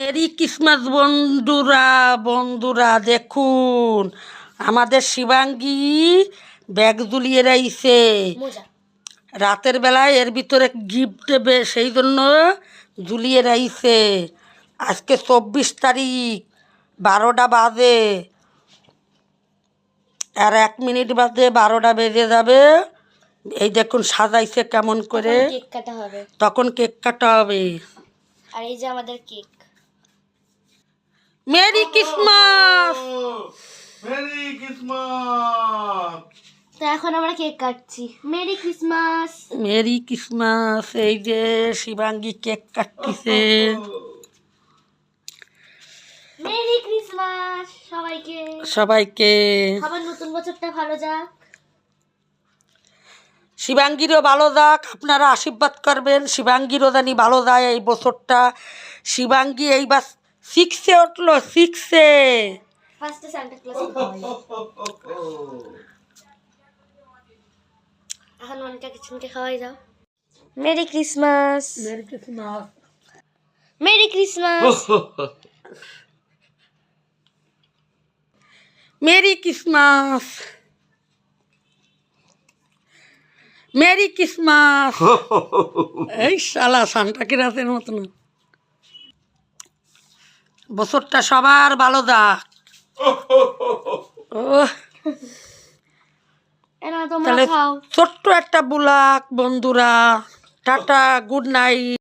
Merry Christmas বন্ধুরা বন্ধুরা দেখুন আমাদের শিবাঙ্গী ব্যাগ ঝুলিয়ে রাইছে। রাতের বেলায় এর ভিতরে গিফট দেবে সেই জন্য ঝুলিয়ে রাইছে। আজকে চব্বিশ তারিখ বারোটা বাজে। আর এক মিনিট বাদে বারোটা বেজে যাবে। এই দেখুন সাজাইছে কেমন করে। তখন কেক কাটা হবে। আর এই যে আমাদের cake merry Christmas merry Christmas তো এখন আমরা কেক কাটছি। মেরি ক্রিসমাস মেরি ক্রিসমাস এই যে শিবাঙ্গী কেক কাটতেছে। মেরি ক্রিসমাস সবাইকে। সবাইকে। আবার নতুন বছরটা ভালো যাক। শিবাঙ্গীরও ভালো যাক আপনারা আশীর্বাদ করবেন শিবাঙ্গীরও জানি ভালো যায় এই বছরটা। শিবাঙ্গী এইবার সিক্সে উঠল সিক্সে এখন মনিকা কিচেনকে খাওয়াই দাও merry Christmas merry Christmas merry Christmas merry Christmas merry Christmas এই শালা সান্টা কিরাসের মতন। বছরটা সবার ভালো যাক। তাহলে ছোট্ট একটা বুলাক বন্ধুরা। Tata good night.